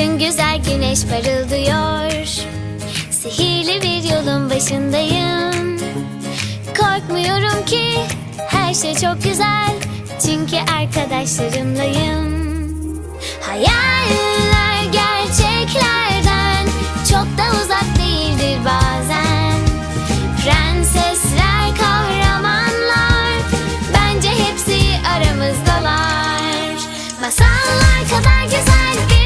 Gün güzel güneş parıldıyor. Sihirli bir yolun başındayım. Korkmuyorum ki her şey çok güzel. Çünkü arkadaşlarımlayım. Hayaller gerçeklerden çok da uzak değildir bazen. Prensesler, kahramanlar bence hepsi aramızdalar. Masallar kadar güzel.